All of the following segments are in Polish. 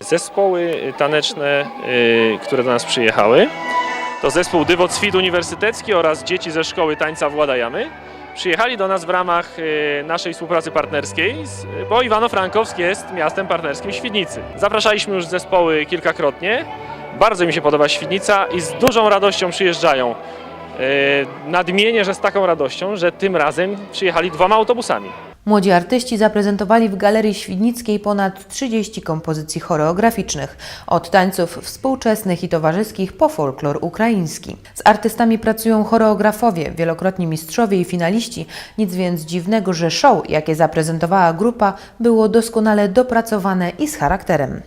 zespoły taneczne, y, które do nas przyjechały. To zespół Dywot Swit Uniwersytecki oraz dzieci ze szkoły tańca Władajamy. Przyjechali do nas w ramach y, naszej współpracy partnerskiej, bo Iwano-Frankowsk jest miastem partnerskim Świdnicy. Zapraszaliśmy już zespoły kilkakrotnie. Bardzo mi się podoba Świdnica i z dużą radością przyjeżdżają. Y, Nadmienię, że z taką radością, że tym razem przyjechali dwoma autobusami. Młodzi artyści zaprezentowali w Galerii Świdnickiej ponad 30 kompozycji choreograficznych, od tańców współczesnych i towarzyskich po folklor ukraiński. Z artystami pracują choreografowie, wielokrotni mistrzowie i finaliści, nic więc dziwnego, że show, jakie zaprezentowała grupa, było doskonale dopracowane i z charakterem.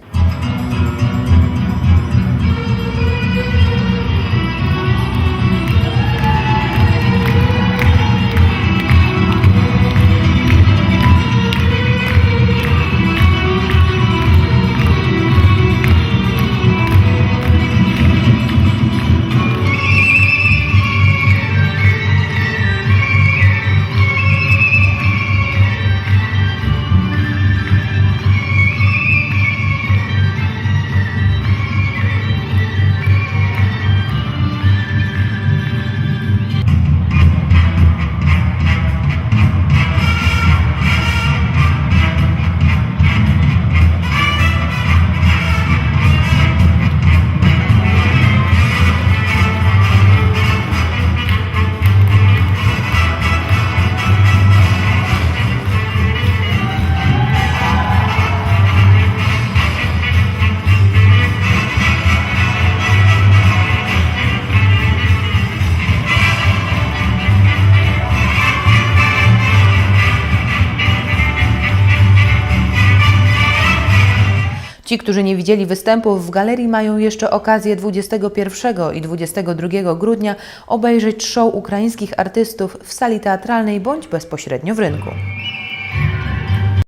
Ci, którzy nie widzieli występów w galerii, mają jeszcze okazję 21 i 22 grudnia obejrzeć show ukraińskich artystów w sali teatralnej bądź bezpośrednio w rynku.